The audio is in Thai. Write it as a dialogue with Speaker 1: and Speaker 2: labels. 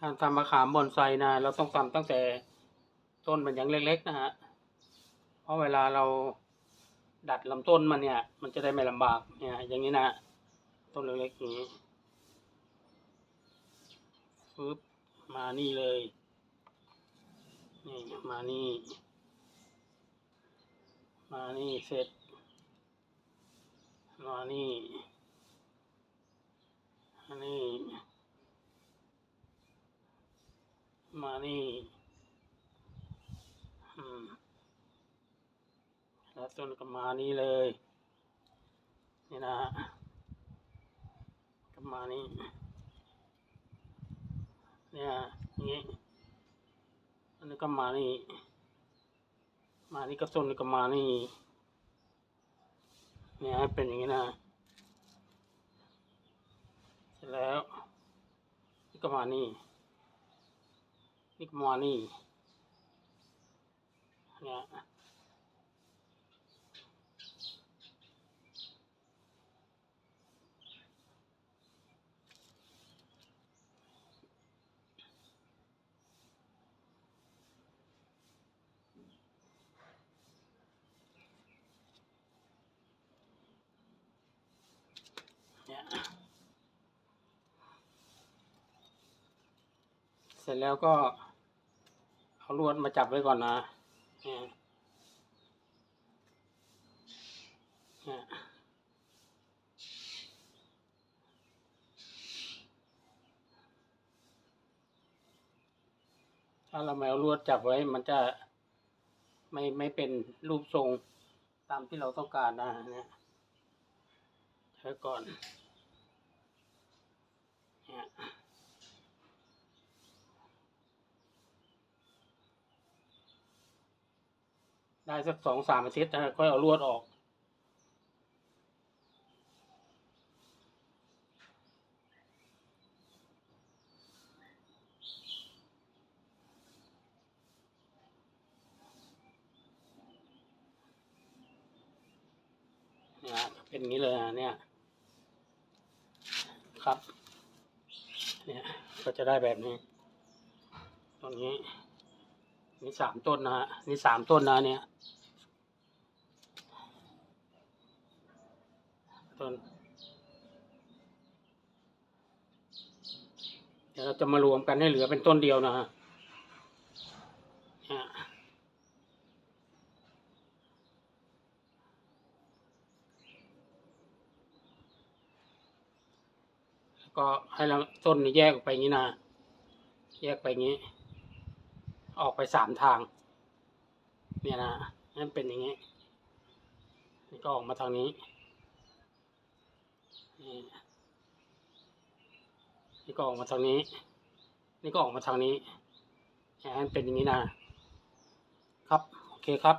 Speaker 1: การทำมะขามบอนไซนะเราต้องทำตั้งแต่ต้นมันยังเล็ก ๆ นะฮะ เพราะเวลาเราดัดลำต้นมันเนี่ย มันจะได้ไม่ลำบากเนี่ย อย่างนี้นะต้นเล็กๆอย่างนี้ฟึบมานี่เลยนี่มานี่ มานี่เสร็จ มานี่อันนี้ มานี่แล้วต้นก็มานี่เลย นี่นะฮะก็มานี่เนี่ยอย่างงี้อันนี้ก็มานี่ มานี่ก็ต้นนี่ก็มานี่เนี่ยให้เป็นอย่างนี้นะเสร็จแล้วก็มานี่ นี่ก็มานี่เนี่เนี่ยเสร็จแล้วก็ เอาลวดมาจับไว้ก่อนนะเนี่ยเนี่ยถ้าเราไม่เอาลวดจับไว้มันจะไม่ไม่เป็นรูปทรงตามที่เราต้องการนะเนี่ยใช้ก่อน เนี่ย ได้สักสองสามอาทิตย์นะค่อยเอาลวดออกนี่ยเป็นอย่างนี้เลยนะเนี่ย ครับ เนี่ย ก็จะได้แบบนี้ ตรงนี้ นี่สามต้นนะฮะนี่สามต้นนะเนี่ยต้นเดี๋ยวเราจะมารวมกันให้เหลือเป็นต้นเดียวนะฮะก็ให้เราต้นนี้แยกออกไปงี้นะ แยกไปงี้ ออกไปสามทาง เนี่ยนะนั่นเป็นอย่างนี้นี่ก็ออกมาทางนี้นี่นี่ก็ออกมาทางนี้ นี่ก็ออกมาทางนี้แอนเป็นอย่างนี้นะครับ โอเคครับ